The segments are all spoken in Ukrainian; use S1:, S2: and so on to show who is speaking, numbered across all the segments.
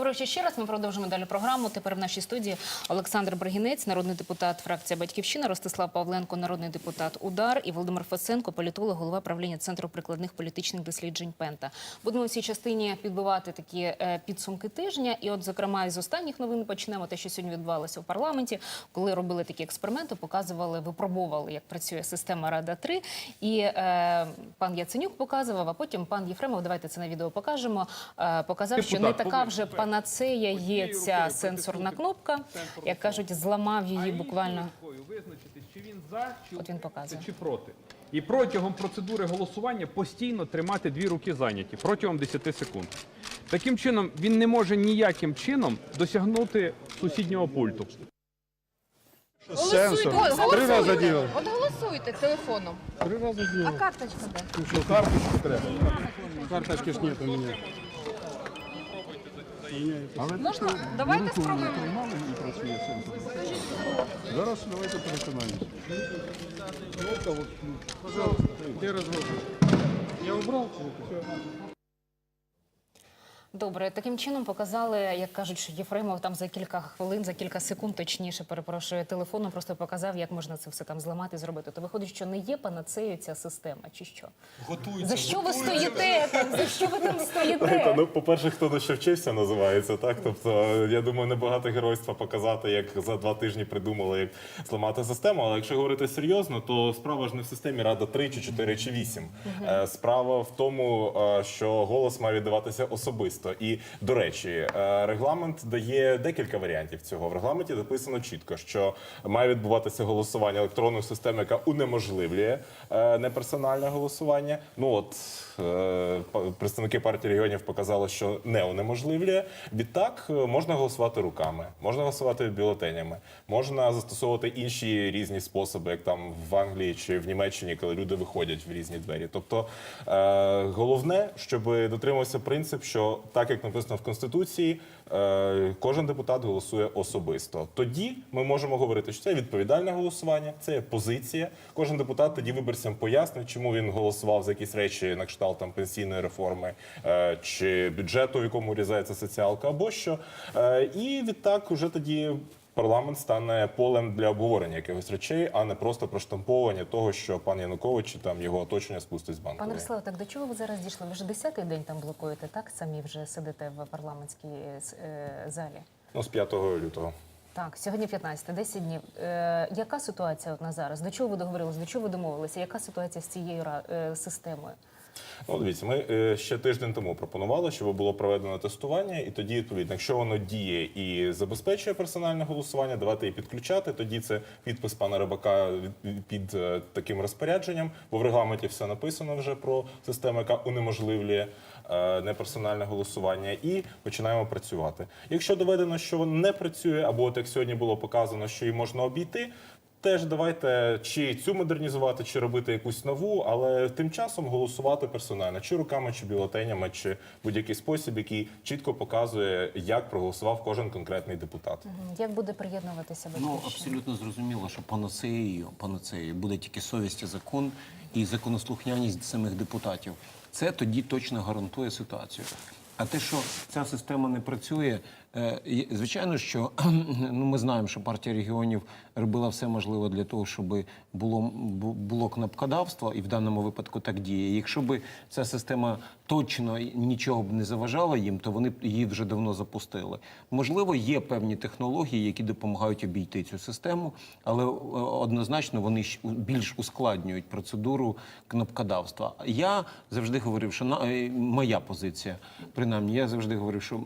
S1: Доброго вечора ще раз. Ми продовжуємо далі програму. Тепер в нашій студії Олександр Бригінець, народний депутат фракція Батьківщина, Ростислав Павленко, народний депутат Удар і Володимир Фасенко, політолог, голова правління Центру прикладних політичних досліджень Пента. Будемо в цій частині підбивати такі е, підсумки тижня. І, от, зокрема, із останніх новин почнемо те, що сьогодні відбувалося у парламенті, коли робили такі експерименти, показували, випробовували, як працює система Рада 3 І е, пан Яценюк показував, а потім пан Єфремов, давайте це на відео покажемо. е, показав, що не така
S2: повинен, так.
S1: панацея є ця сенсорна кнопка, як кажуть, зламав її буквально.
S2: визначити, чи він за, чи,
S1: От він показує.
S2: чи проти. І протягом процедури голосування постійно тримати дві руки зайняті протягом 10 секунд. Таким чином він не може ніяким чином досягнути сусіднього пульту.
S3: Сенсор. Три рази діло.
S4: От голосуйте телефоном.
S3: Три рази
S4: А
S3: діло.
S4: карточка де?
S3: Що, карточку треба? Карточки ж нет у.
S4: Можна? Давайте спробуємо.
S3: Зараз давайте переконаємося. Пожалуйста, де розводиш? Я убрав.
S1: Добре, таким чином показали, як кажуть, що Єфремов там за кілька хвилин, за кілька секунд, точніше, перепрошую, телефоном просто показав, як можна це все там зламати, зробити. То виходить, що не є панацеєю ця система, чи що?
S5: Готується.
S1: За що ви стоїте? там? За що ви там
S5: Та,
S1: стоїте?
S5: ну, по-перше, хто на що вчився, називається, так? Тобто, я думаю, небагато геройства показати, як за два тижні придумали, як зламати систему. Але якщо говорити серйозно, то справа ж не в системі Рада 3, чи 4, чи 8. Е, Справа в тому, е, що голос має віддаватися особисто. І, до речі, е, регламент дає декілька варіантів цього. В регламенті записано чітко, що має відбуватися голосування електронною системою, яка унеможливлює е, неперсональне голосування. Ну от е, представники партії регіонів показали, що не унеможливлює. Відтак можна голосувати руками, можна голосувати бюлетенями, можна застосовувати інші різні способи, як там в Англії чи в Німеччині, коли люди виходять в різні двері. Тобто головне, щоб дотримувався принцип, що так як написано в конституції, е, кожен депутат голосує особисто. Тоді ми можемо говорити, що це відповідальне голосування, це є позиція. Кожен депутат тоді виборцям пояснить, чому він голосував за якісь речі на кшталт там пенсійної реформи е, чи бюджету, в якому різається соціалка, або що. Е, І відтак уже тоді. Парламент стане полем для обговорення якихось речей, а не просто проштамповування того, що пан Янукович чи там його оточення спустить з банку.
S1: Пане Ростиславе, так до чого ви зараз дійшли? Ви вже десятий день там блокуєте, так? Самі вже сидите в парламентській е, е, залі.
S5: Ну, з 5 лютого.
S1: Так, сьогодні 15, 10 днів. Е, яка ситуація от на зараз? До чого ви договорились? До чого ви домовилися? Яка ситуація з цією е, системою?
S5: Ну, дивіться, ми е, ще тиждень тому пропонували, щоб було проведено тестування, і тоді, відповідно, якщо воно діє і забезпечує персональне голосування, давайте її підключати. Тоді це підпис пана Рибака під е, таким розпорядженням, бо в регламенті все написано вже про систему, яка унеможливлює е, неперсональне голосування, і починаємо працювати. Якщо доведено, що воно не працює, або от як сьогодні було показано, що її можна обійти. Теж давайте чи цю модернізувати, чи робити якусь нову, але тим часом голосувати персонально, чи руками, чи бюлетенями, чи будь-який спосіб, який чітко показує, як проголосував кожен конкретний депутат.
S1: Як буде приєднуватися
S6: Ну абсолютно зрозуміло, що панацеєю, панацеєю буде тільки совість і закон і законослухняність самих депутатів. Це тоді точно гарантує ситуацію. А те, що ця система не працює, звичайно, що ну ми знаємо, що партія регіонів робила все можливе для того, щоб було бу- було кнопкодавство, і в даному випадку так діє. Якщо б ця система точно нічого б не заважала їм, то вони б її вже давно запустили. Можливо, є певні технології, які допомагають обійти цю систему, але е, однозначно вони більш ускладнюють процедуру кнопкодавства. Я завжди говорив, що на е, моя позиція, принаймні, я завжди говорив, що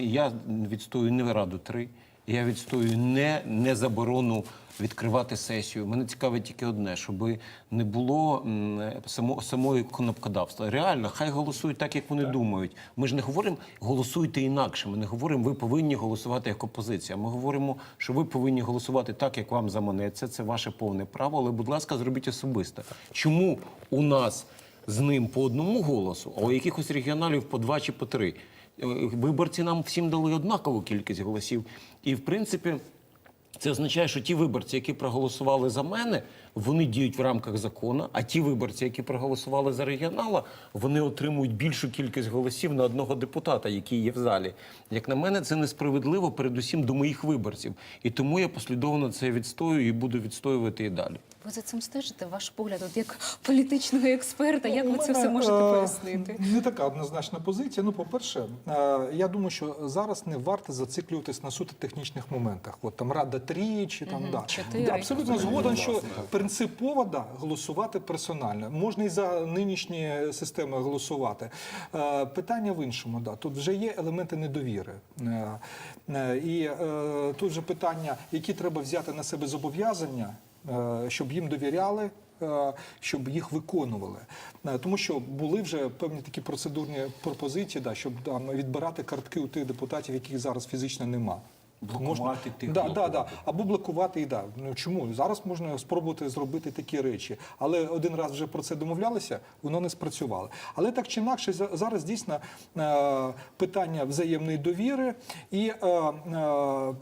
S6: я відстоюю не раду 3, я відстоюю не, не заборону відкривати сесію. Мене цікавить тільки одне, щоб не було само, самої кнопкодавства. Реально, хай голосують так, як вони думають. Ми ж не говоримо голосуйте інакше. Ми не говоримо, ви повинні голосувати як опозиція. Ми говоримо, що ви повинні голосувати так, як вам заманеться. Це ваше повне право. Але, будь ласка, зробіть особисто. Чому у нас з ним по одному голосу, а у якихось регіоналів по два чи по три? Е, Виборці нам всім дали однакову кількість голосів. І в принципі. Це означає, що ті виборці, які проголосували за мене, вони діють в рамках закону. А ті виборці, які проголосували за регіонала, вони отримують більшу кількість голосів на одного депутата, який є в залі. Як на мене, це несправедливо, передусім до моїх виборців. І тому я послідовно це відстоюю і буду відстоювати і далі.
S1: Ви за цим стежите? Ваш погляд, от як політичного експерта, як
S3: Ну,
S1: ви це все можете
S3: е,
S1: пояснити?
S3: Не така однозначна позиція. Ну, по-перше, е, я думаю, що зараз не варто зациклюватись на суто технічних моментах. От там Рада 3 чи там да. Абсолютно згоден, що принципово да, голосувати персонально. Можна і за нинішні системи голосувати. Е, Питання в іншому. Да. Тут вже є елементи недовіри. Е, І е, тут же питання, які треба взяти на себе зобов'язання, щоб їм довіряли. е, Щоб їх виконували, Е, тому що були вже певні такі процедурні пропозиції, да, щоб там відбирати картки у тих депутатів, яких зараз фізично нема.
S6: Блокувати тих,
S3: да, да,
S6: блокувати.
S3: да. або блокувати і да. Ну чому зараз можна спробувати зробити такі речі, але один раз вже про це домовлялися, воно не спрацювало. Але так чи інакше, зараз дійсно е, питання взаємної довіри і е, е,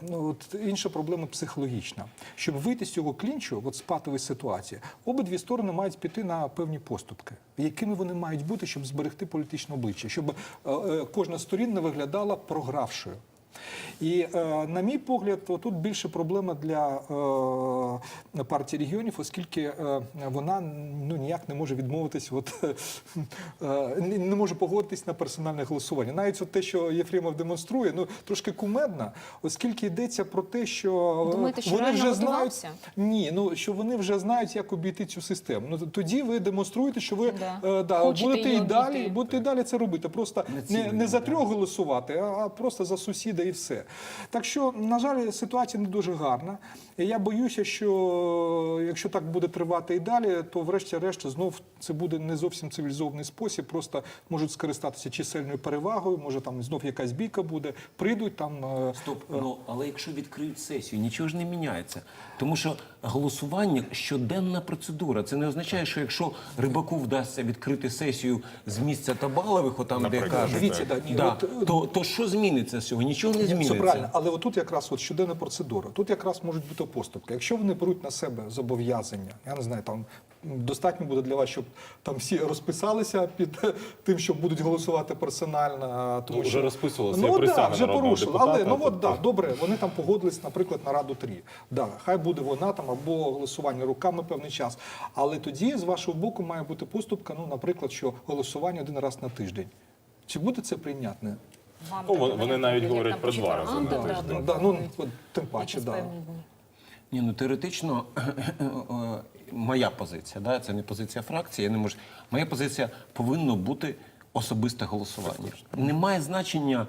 S3: ну, от інша проблема психологічна. Щоб вийти з цього клінчу, от з патової ситуації, обидві сторони мають піти на певні поступки, якими вони мають бути, щоб зберегти політичне обличчя, щоб е, е, кожна з сторін не виглядала програвшою. І е, на мій погляд, тут більше проблема для е, партії регіонів, оскільки е, вона ну ніяк не може відмовитись, от е, не може погодитись на персональне голосування. Навіть от те, що Єфремов демонструє, ну трошки кумедно, оскільки йдеться про те, що
S1: Думаєте, що
S3: вони вже знають ні, ну що вони вже знають, як обійти цю систему. Ну тоді ви демонструєте, що ви
S1: Да.
S3: е, да, будете і далі, будете і далі це робити. Просто не, не за трьох голосувати, а а просто за сусіда і все. Так що, на жаль, ситуація не дуже гарна. І я боюся, що якщо так буде тривати і далі, то врешті-решт знов це буде не зовсім цивілізований спосіб. Просто можуть скористатися чисельною перевагою, може там знов якась бійка буде, прийдуть там. е,
S6: Стоп, ну але якщо відкриють сесію, нічого ж не міняється. Тому що голосування щоденна процедура. Це не означає, що якщо рибаку вдасться відкрити сесію з місця Табалових, отам де кажуть,
S3: Дивіться, да,
S6: да, то, то що зміниться з цього? Нічого не зміниться.
S3: Це правильно, але отут якраз от щоденна процедура. Тут якраз можуть бути поступки. Якщо вони беруть на себе зобов'язання, я не знаю, там достатньо буде для вас, щоб там всі розписалися під тим, що будуть голосувати персонально. Тому
S5: Ну, вже розписувалися,
S3: Ну от, да, вже порушили. Але ну от
S5: тобто-
S3: да, добре, вони там погодились, наприклад, на раду 3. Да, хай буде вона там або голосування руками певний час. Але тоді з вашого боку має бути поступка. Ну, наприклад, що голосування один раз на тиждень. Чи буде це прийнятне?
S1: Вам
S5: Ну, вони,
S1: вони
S5: навіть говорять про два рази на
S1: да,
S5: тиждень.
S1: да,
S3: Да, ну тим паче, да.
S6: Ні, ну теоретично моя позиція, да, це не позиція фракції. Я не можу. Моя позиція повинно бути особисте голосування. Немає значення,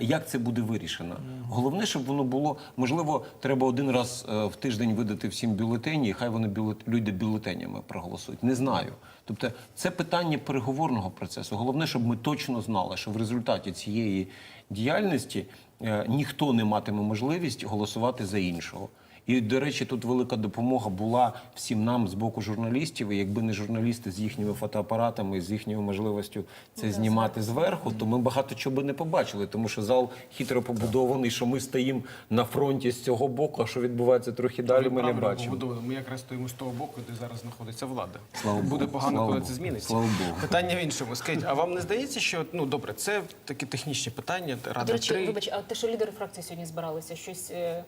S6: як це буде вирішено. Головне, щоб воно було можливо, треба один раз е, в тиждень видати всім бюлетені, і хай вони бюлет- люди бюлетенями проголосують. Не знаю. Тобто, це питання переговорного процесу. Головне, щоб ми точно знали, що в результаті цієї діяльності е, ніхто не матиме можливість голосувати за іншого. І, до речі, тут велика допомога була всім нам з боку журналістів. І якби не журналісти з їхніми фотоапаратами, з їхньою можливістю це знімати зверху, то ми багато чого би не побачили, тому що зал хитро побудований, що ми стоїмо на фронті з цього боку, а що відбувається трохи далі, ми не бачимо.
S7: Ми якраз стоїмо з того боку, де зараз знаходиться влада.
S6: Слава
S7: Буде погано,
S6: слава
S7: коли
S6: Богу,
S7: це зміниться.
S6: слава Богу.
S7: Питання в іншому. Скажіть, а вам не здається, що ну добре, це такі технічні питання, рада
S1: До речі,
S7: 3.
S1: вибач, а те, що лідери фракції сьогодні збиралися, щось е,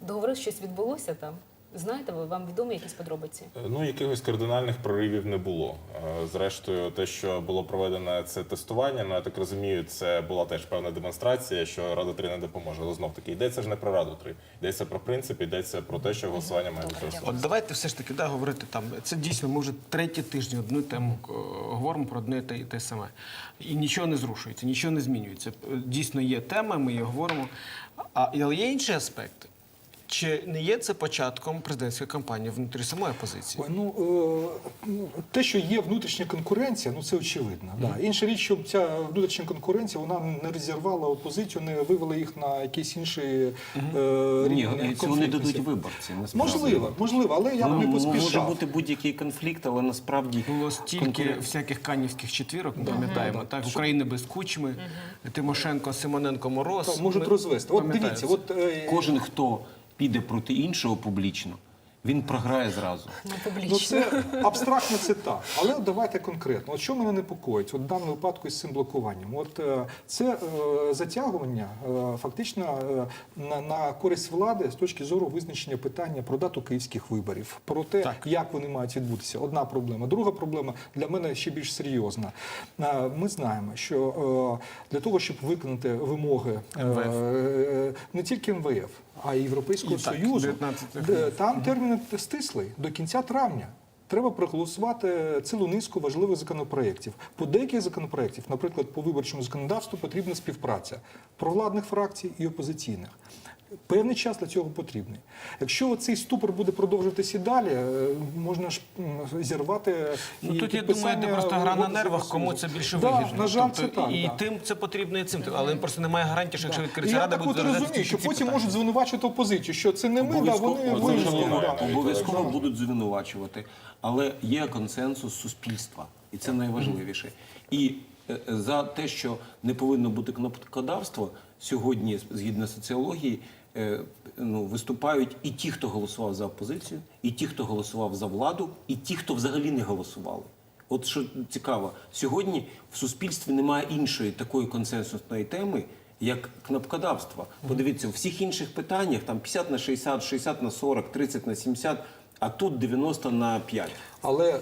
S1: договори, щось відбулося там? Знаєте ви, вам відомі якісь подробиці?
S5: Ну, якихось кардинальних проривів не було. Е, Зрештою, те, що було проведено це тестування, ну я так розумію, це була теж певна демонстрація, що Рада 3 не допоможе. Але знов таки йдеться ж не про Раду 3, йдеться про принцип, йдеться про те, що голосування має бути.
S7: От давайте все ж таки да, говорити там. Це дійсно ми вже третій тиждень одну тему е, говоримо про одне і те, і те саме. І нічого не зрушується, нічого не змінюється. Е, Дійсно є тема, ми її говоримо. А але є інший аспект. Чи не є це початком президентської кампанії внутрі самої опозиції?
S3: Ну, е, ну, те, що є внутрішня конкуренція, ну це очевидно. Да. Інша річ, щоб ця внутрішня конкуренція вона не розірвала опозицію, не вивела їх на якийсь інший е,
S6: Ні,
S3: рівень
S6: цього не дадуть виборці. насправді.
S3: Можливо, можливо, але я б не
S6: Ну, Може бути будь-який конфлікт, але насправді
S7: Було стільки
S6: конкурен-
S7: всяких канівських четвірок, ми пам'ятаємо, так України без кучми, Тимошенко, Симоненко, Мороз.
S3: Так, можуть
S7: Ми
S3: розвести. От дивіться, от е,
S6: Кожен, хто піде проти іншого публічно, він програє зразу.
S1: Не
S3: Ну,
S1: публічно.
S3: це абстрактно це так. Але от давайте конкретно. От що мене непокоїть? От в даному випадку із цим блокуванням. От е, це е, затягування е, фактично е, на, на користь влади з точки зору визначення питання про дату київських виборів, про те,
S7: Так.
S3: як вони мають відбутися. Одна проблема. Друга проблема для мене ще більш серйозна. Е, Ми знаємо, що е, для того, щоб виконати вимоги е, е, не тільки МВФ, а Європейського
S7: І так,
S3: Союзу,
S7: 19
S3: де- там термін стислий до кінця травня. Треба проголосувати цілу низку важливих законопроєктів. По деяких законопроєктів, наприклад, по виборчому законодавству, потрібна співпраця провладних фракцій і опозиційних. Певний час для цього потрібний. Якщо цей ступор буде продовжуватися і далі, е, можна ж зірвати.
S7: Ну
S3: і
S7: тут я думаю, де просто гра на нервах, кому це більше
S3: Да,
S7: вигідно.
S3: На жаль, це
S7: Тобто,
S3: так.
S7: і
S3: да.
S7: тим це потрібно, і цим. Але просто немає гарантії, що якщо відкриється
S3: я
S7: рада,
S3: так
S7: буде
S3: розумію, що потім
S7: питання.
S3: можуть звинувачувати опозицію, що це не ми, да,
S6: Обов'язково,
S3: вони.
S6: Обов'язково будуть звинувачувати. Але є консенсус суспільства, і це найважливіше. І е, за те, що не повинно бути кнопкодавство, сьогодні, згідно соціології, е, ну, виступають і ті, хто голосував за опозицію, і ті, хто голосував за владу, і ті, хто взагалі не голосували. От що цікаво, сьогодні в суспільстві немає іншої такої консенсусної теми, як кнопкодавство. Подивіться, у всіх інших питаннях там 50 на 60, 60 на 40, 30 на 70, а тут 90 на 5.
S3: Але е,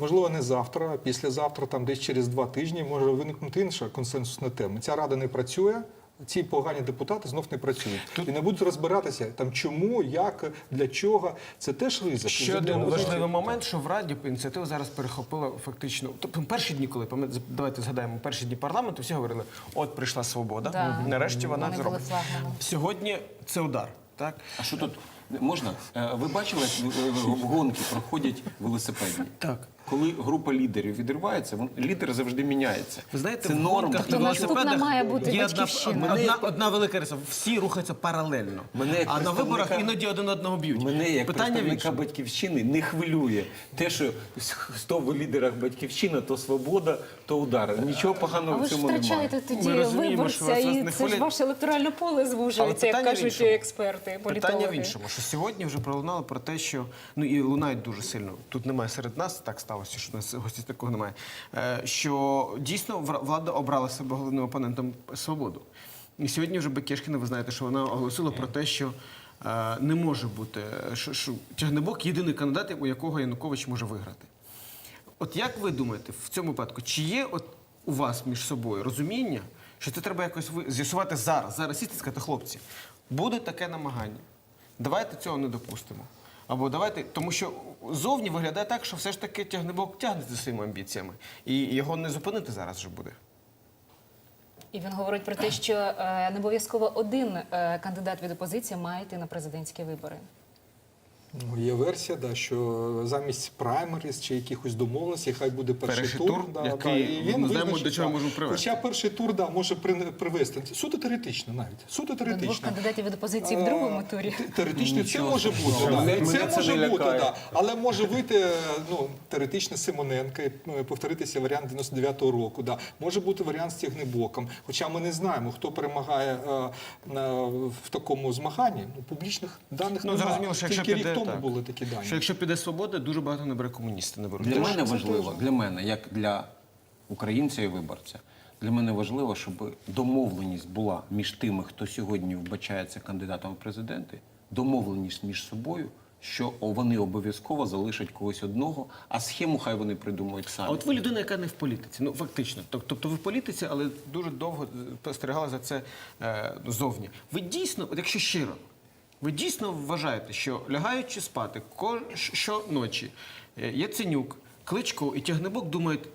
S3: можливо не завтра, а післязавтра, там десь через два тижні може виникнути інша консенсусна тема. Ця рада не працює. Ці погані депутати знов не працюють і не будуть розбиратися там, чому, як, для чого. Це теж ризик.
S7: Ще один важливий момент, що в Раді ініціативу зараз перехопила фактично. Тобто перші дні, коли давайте згадаємо, перші дні парламенту, всі говорили, от прийшла свобода.
S1: Да.
S7: Нарешті вона
S1: Вони
S7: зробить. Сьогодні це удар. Так?
S6: А що тут можна? Е, Ви бачили, як е, гонки проходять велосипедні?
S7: Так.
S6: Коли група лідерів відривається, вон- лідер завжди міняється.
S7: Ви знаєте,
S6: це
S7: в
S6: норма.
S7: гонках
S1: Тобто
S7: на велосипедах
S1: має бути
S7: є одна,
S1: «Батьківщина».
S7: одна, одна велика риса. Всі рухаються паралельно.
S6: Мене як
S7: а на
S6: представника-
S7: виборах іноді один одного б'ють.
S6: Мене як
S7: Питання
S6: представника
S7: іншому.
S6: батьківщини не хвилює те, що хто в лідерах батьківщина, то свобода, то удар. Нічого
S1: А
S6: поганого
S1: ви
S6: в
S1: ж
S6: цьому немає.
S1: втрачаєте тоді
S7: Ми розуміємо, що
S1: виборця,
S7: вас
S1: і
S7: не
S1: це ж
S7: хвилює.
S1: ваше електоральне поле звужується, як
S7: питання в
S1: кажуть
S7: іншому.
S1: експерти, політологи.
S7: Питання в іншому, що сьогодні вже пролунало про те, що ну і лунають дуже сильно. Тут немає серед нас, так сталося, що у нас гості такого немає. Е, що дійсно влада обрала себе головним опонентом свободу. І сьогодні вже Бекешкіна, ви знаєте, що вона оголосила про те, що е, не може бути, що, що Тягнебок єдиний кандидат, у якого Янукович може виграти. От як ви думаєте, в цьому випадку, чи є от у вас між собою розуміння, що це треба якось з'ясувати зараз, зараз сісти і сказати, хлопці, буде таке намагання. Давайте цього не допустимо. Або давайте, тому що зовні виглядає так, що все ж таки тягнебок тягне за своїми амбіціями, і його не зупинити зараз вже буде.
S1: І він говорить про те, що е, не обов'язково один е, кандидат від опозиції має йти на президентські вибори.
S3: Ну, Є версія, да, що замість праймеріс чи якихось домовленостей, хай буде перший,
S7: Перший
S3: тур.
S7: тур,
S3: да,
S7: який
S3: да, і
S7: ми знаємо,
S3: визначить,
S7: до чого
S3: да.
S7: можемо привести.
S3: Хоча перший тур да, може привести. Суто теоретично навіть. Суто
S1: До двох кандидатів від опозиції в другому турі.
S3: Те- Теоретично це може бути, да. це
S6: це
S3: може бути, да. але може вийти ну, теоретично Симоненка, і, ну, повторитися варіант 99-го року. Да. Може бути варіант з Тягнебоком. Хоча ми не знаємо, хто перемагає е, на- в такому змаганні. Ну, публічних даних
S7: Ну,
S3: немає.
S7: зрозуміло, що якщо піде,
S3: тому
S7: так.
S3: були такі дані.
S7: Що якщо піде свобода, дуже багато набере комуністи не беруть.
S6: Для
S3: Тож
S6: мене
S3: це
S6: важливо,
S3: теж.
S6: для мене, як для українця і виборця, для мене важливо, щоб домовленість була між тими, хто сьогодні вбачається кандидатом в президенти, домовленість між собою, що вони обов'язково залишать когось одного, а схему хай вони придумають самі.
S7: А от ви людина, яка не в політиці, ну фактично. Тобто ви в політиці, але дуже довго спостерігали за це е, зовні. Ви дійсно, от якщо щиро, ви дійсно вважаєте, що лягаючи спати щоночі, е, Яценюк, Кличко і Тягнебок думають,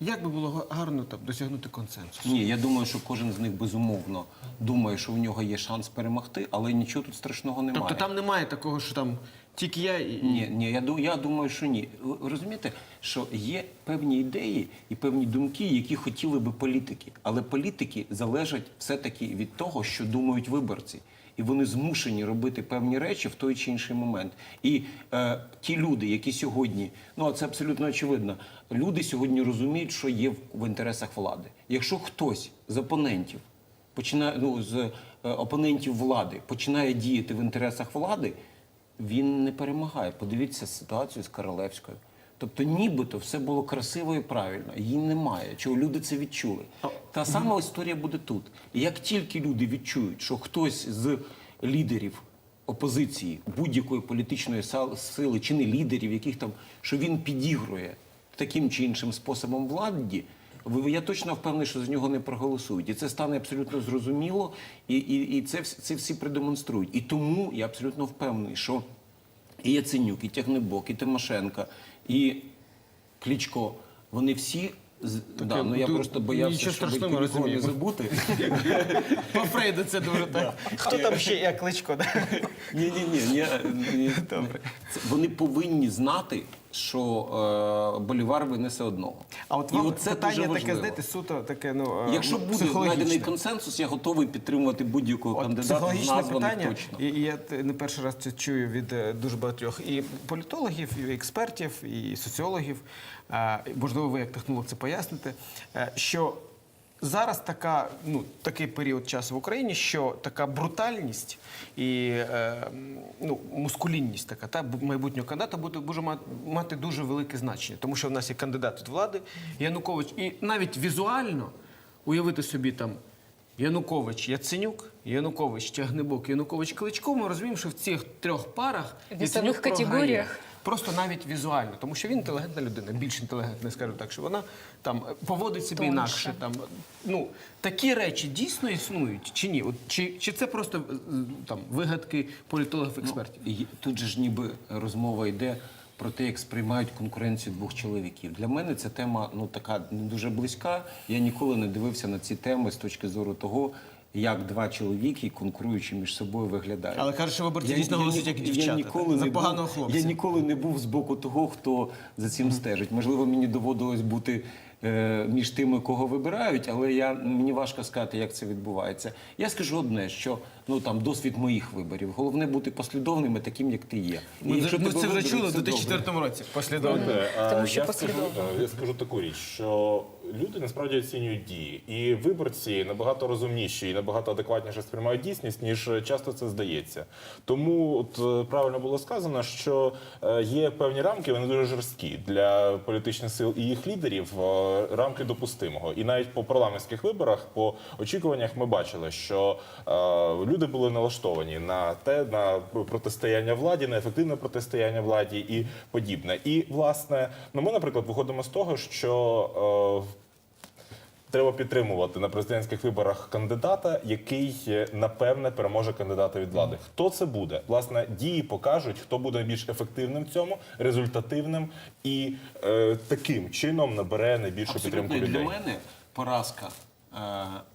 S7: як би було гарно там досягнути консенсусу.
S6: Ні, я думаю, що кожен з них безумовно думає, що в нього є шанс перемогти, але нічого тут страшного немає.
S7: Тобто там немає такого, що там тільки я і.
S6: Ні, ні, я, я думаю, що ні. Розумієте, що є певні ідеї і певні думки, які хотіли би політики. Але політики залежать все-таки від того, що думають виборці. І вони змушені робити певні речі в той чи інший момент. І е, ті люди, які сьогодні, ну а це абсолютно очевидно, люди сьогодні розуміють, що є в, в інтересах влади. Якщо хтось з опонентів починає ну з е, опонентів влади починає діяти в інтересах влади, він не перемагає. Подивіться ситуацію з Королевською. Тобто, нібито все було красиво і правильно. Її немає. Чого люди це відчули? Та сама історія буде тут. І як тільки люди відчують, що хтось з лідерів опозиції будь-якої політичної сили чи не лідерів, яких там, що він підігрує таким чи іншим способом владі, я точно впевнений, що за нього не проголосують. І це стане абсолютно зрозуміло, і, і, і це, це всі продемонструють. І тому я абсолютно впевнений, що і Яценюк, і Тягнебок, і Тимошенка, і Клічко, вони всі. з- Да,
S7: я
S6: ну я просто боявся, щоб
S7: страшного,
S6: нікого не забути.
S7: По Фрейду це дуже так. Хто там ще як кличко?
S6: Ні, ні, ні. Це- Вони повинні знати, що е, Болівар винесе одного.
S7: А от вам
S6: це
S7: питання таке, знаєте, суто таке, ну, е,
S6: Якщо буде знайдений консенсус, я готовий підтримувати будь-якого кандидата
S7: психологічне
S6: названих
S7: питання,
S6: точно.
S7: і, і я не перший раз це чую від е, дуже багатьох і політологів, і експертів, і соціологів. е, Можливо, ви як технолог це поясните, що зараз така, ну, такий період часу в Україні, що така брутальність і е, ну, мускулінність така та бу- майбутнього кандидата буде, буде ма- мати дуже велике значення, тому що в нас є кандидат від влади Янукович, і навіть візуально уявити собі там. Янукович Яценюк, Янукович Тягнебок, Янукович Кличко. Ми розуміємо, що в цих трьох парах Яценюк програє.
S1: категоріях.
S7: Просто навіть візуально, тому що він інтелігентна людина, більш інтелігентна, скажу так, що вона там поводить себе
S1: Тоньше.
S7: інакше. Там ну такі речі дійсно існують чи ні? От чи, чи це просто е, там вигадки політологів експертів?
S6: І Тут же ж ніби розмова йде про те, як сприймають конкуренцію двох чоловіків. Для мене ця тема ну така не дуже близька. Я ніколи не дивився на ці теми з точки зору того, як два чоловіки, конкуруючи між собою, виглядають.
S7: Але кажуть, що виборці дійсно голосують як
S6: я
S7: дівчата,
S6: ніколи
S7: так? За
S6: не
S7: поганого
S6: був,
S7: хлопця.
S6: Я ніколи не був з боку того, хто за цим стежить. Можливо, мені доводилось бути е, між тими, кого вибирають, але я мені важко сказати, як це відбувається. Я скажу одне, що ну там досвід моїх виборів. Головне бути послідовним і таким, як ти є. І
S7: Ми,
S6: якщо
S7: ми це вже чули в
S6: це
S7: 2004 році. Послідовно.
S1: Тому що
S5: я
S1: послідовно.
S5: е, я скажу таку річ, що люди насправді оцінюють дії, і виборці набагато розумніші і набагато адекватніше сприймають дійсність, ніж часто це здається. Тому от е, правильно було сказано, що е, є певні рамки, вони дуже жорсткі для політичних сил і їх лідерів. е, Рамки допустимого. І навіть по парламентських виборах, по очікуваннях, ми бачили, що е, люди були налаштовані на те, на протистояння владі, на ефективне протистояння владі і подібне. І власне, ну ми, наприклад, виходимо з того, що е, Треба підтримувати на президентських виборах кандидата, який е, напевне переможе кандидата від влади. Хто це буде? Власне, дії покажуть, хто буде найбільш ефективним в цьому, результативним і е, таким чином набере найбільшу підтримку
S6: Абсолютно і
S5: людей.
S6: для мене поразка е,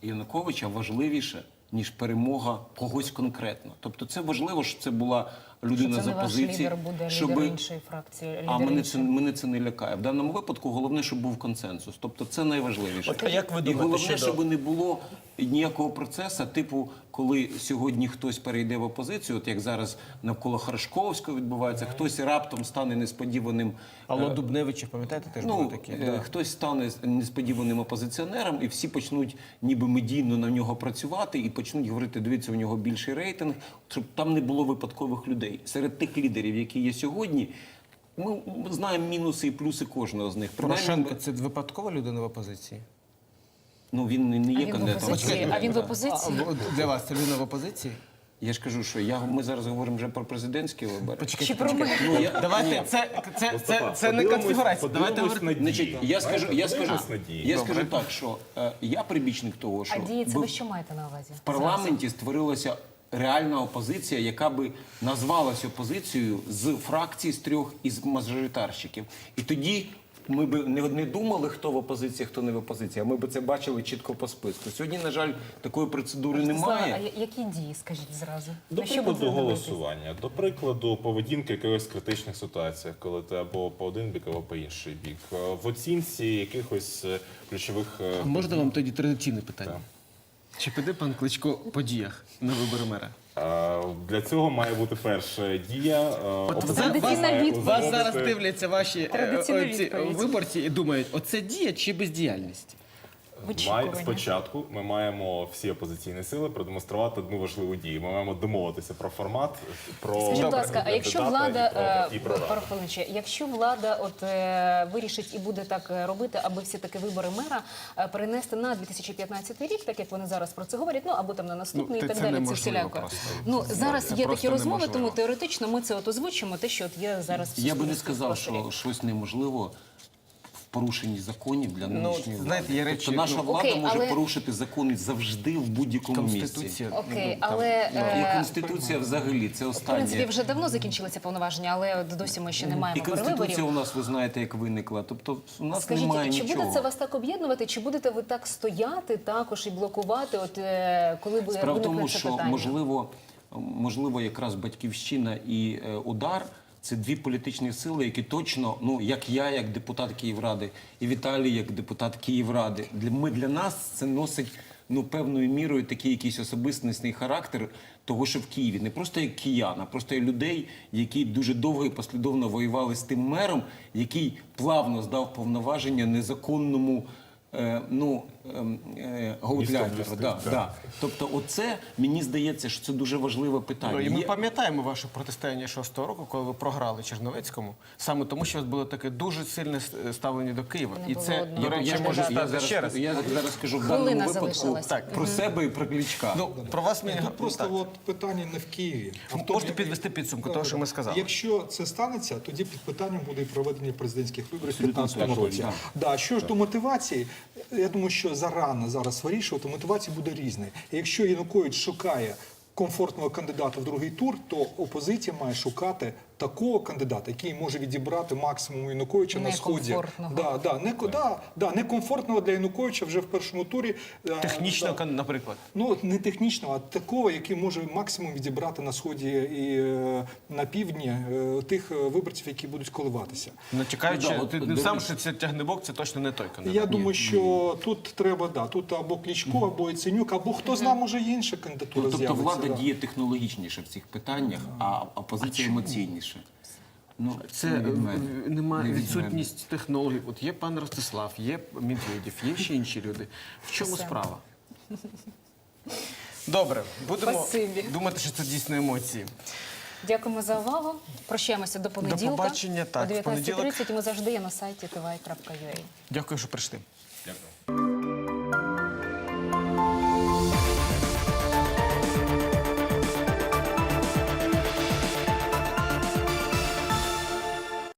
S6: Януковича важливіша, ніж перемога когось конкретно. Тобто це важливо, щоб це була людина
S1: Що це
S6: з опозиції.
S1: лідер буде, іншої фракції, лідер
S6: А мене це, мене це не лякає. В даному випадку головне, щоб був консенсус. Тобто це найважливіше.
S7: От, а як ви
S6: І головне,
S7: щодо-
S6: щоб не було ніякого процесу, типу, коли сьогодні хтось перейде в опозицію, от як зараз навколо Харшковського відбувається, хтось раптом стане несподіваним.
S7: Алло Дубневича, пам'ятаєте, теж
S6: Ну,
S7: такі?
S6: е,
S7: Да.
S6: хтось стане несподіваним опозиціонером, і всі почнуть ніби медійно на нього працювати і почнуть говорити, дивіться, у нього більший рейтинг, щоб там не було випадкових людей. Серед тих лідерів, які є сьогодні, ми, знаємо мінуси і плюси кожного з них.
S7: Порошенко це випадкова людина в опозиції?
S6: ну він не- є кандидатом.
S1: А він в опозиції?
S7: для вас це людина в опозиції?
S6: Я ж кажу, що я, ми зараз говоримо вже про президентські вибори.
S7: Почекайте, почекайте.
S6: Ну, я,
S7: Давайте, це, це, це, це не конфігурація. Давайте.
S6: Значить, я скажу, я скажу, я скажу так, що е, я прибічник того, що
S1: А дії це
S6: ви-
S1: що маєте на увазі?
S6: В парламенті створилася реальна опозиція, яка би назвалася опозицією з фракцій з трьох із мажоритарщиків. І тоді ми б не, не думали, хто в опозиції, хто не в опозиції. А ми б це бачили чітко по списку. Сьогодні, на жаль, такої процедури
S1: а
S6: немає.
S1: я- які дії, скажіть зразу?
S5: До
S1: На
S5: прикладу голосування, до прикладу поведінки в якихось критичних ситуаціях, коли ти або по один бік, або по інший бік. Е, В оцінці якихось е, ключових е,
S7: А можна вам тоді традиційне питання? Чи піде пан Кличко по діях на вибори мера?
S5: А, Для цього має бути перша дія. е, опозиція
S1: Традиційна
S5: має
S1: відповідь.
S7: Вас
S5: узгодити-
S7: зараз дивляться ваші е,
S1: Традиційна
S7: оці
S1: відповідь.
S7: виборці і думають, оце дія чи бездіяльність?
S5: Май, спочатку ми маємо всі опозиційні сили продемонструвати одну важливу дію. Ми маємо домовитися про формат, про
S1: Скажіть, будь ласка, а якщо влада
S5: і про, і
S1: е,
S5: про раду.
S1: пару хвилин ще, якщо влада от е, вирішить і буде так е, робити, аби всі таки вибори мера е, перенести на 2015 рік, так як вони зараз про це говорять, ну або там на наступний
S7: Ну,
S1: і
S7: це
S1: так далі. Це всіляко. Ну зараз
S7: Це
S1: є такі розмови,
S7: неможливо.
S1: тому теоретично ми це от озвучимо. Те, що от є зараз в
S6: Я би не сказав, що щось неможливо порушенні законів для нинішньої
S7: знаєте, є речі,
S6: тобто наша
S7: ну,
S6: влада
S1: Окей,
S6: може
S1: але-
S6: порушити закони завжди в будь-якому місці.
S7: Конституція.
S1: Окей,
S7: ну, там,
S1: але
S6: І
S1: е,
S6: конституція взагалі це
S1: в принципі
S6: останнє.
S1: вже давно закінчилися повноваження, але от досі ми ще не
S6: І
S1: маємо
S6: конституція
S1: перевиборів.
S6: у нас, ви знаєте, як виникла. Тобто у нас
S1: Скажіть, чи
S6: нічого.
S1: буде це вас так об'єднувати, чи будете ви так стояти також і блокувати, от е, коли ви
S6: Справа в
S1: виникне
S6: тому,
S1: це
S6: що
S1: питання?
S6: можливо, можливо, якраз батьківщина і е, удар. Це дві політичні сили, які точно, ну як я, як депутат Київради, і Віталій, як депутат Київради. Для ми для нас це носить ну певною мірою такий якийсь особистісний характер того, що в Києві не просто як киян, а просто як людей, які дуже довго і послідовно воювали з тим мером, який плавно здав повноваження незаконному. Е, ну, ем, е, Да, да. Тобто, оце мені здається, що це дуже важливе питання.
S7: Ну, і ми
S6: Є-
S7: пам'ятаємо ваше протистояння шостого року, коли ви програли Черновецькому, саме тому, що у вас було таке дуже сильне с- ставлення до Києва.
S1: Не
S7: і
S1: було
S7: це,
S1: одного
S7: до речі,
S1: Я
S7: може
S1: скажу,
S7: стати
S6: зараз,
S7: ще раз.
S6: Я зараз скажу в
S1: Хвилина
S6: даному випадку
S1: залишилась.
S7: Так.
S6: про себе і про Кличка.
S7: Ну, про вас мені
S3: Тут просто от питання не в Києві. А в тому,
S7: Можете
S3: як-
S7: підвести підсумку того, що ми сказали.
S3: Якщо це станеться, тоді під питанням буде і проведення президентських виборів в 15 році.
S6: точно,
S3: Да. що ж до мотивації, я думаю, що зарано зараз вирішувати, мотивація буде різна. Якщо Янукович шукає комфортного кандидата в другий тур, то опозиція має шукати такого кандидата, який може відібрати максимум Януковича на сході.
S1: Некомфортного.
S3: Да, да, не, да, да, некомфортного для Януковича вже в першому турі. е,
S7: Технічно,
S3: да.
S7: наприклад.
S3: Ну, не технічного, а такого, який може максимум відібрати на сході і е, на півдні е, тих е, виборців, які будуть коливатися.
S7: Натякаючи,
S6: Ну, да,
S7: ти не сам, що це тягнебок, це точно не той кандидат.
S3: Я думаю, що тут треба да, тут або Клічко, або Яценюк, або хто знає, може інша кандидатура
S6: тобто
S3: з'явиться.
S6: влада
S3: да.
S6: діє технологічніше в цих питаннях, а опозиція емоційніше. Ну,
S7: Це
S6: не
S7: е,
S6: від мене.
S7: в- немає
S6: Не від
S7: відсутність технологій. От є пан Ростислав, є Медведєв, є ще інші люди. В чому
S1: Все.
S7: справа? Добре, будемо
S1: Спасибі.
S7: думати, що це дійсно емоції.
S1: Дякуємо за увагу. Прощаємося до понеділка.
S7: побачення. Так,
S1: О
S7: понеділок.
S1: 19.30 ми завжди є на сайті tv.ua.
S7: Дякую, що прийшли.
S5: Дякую.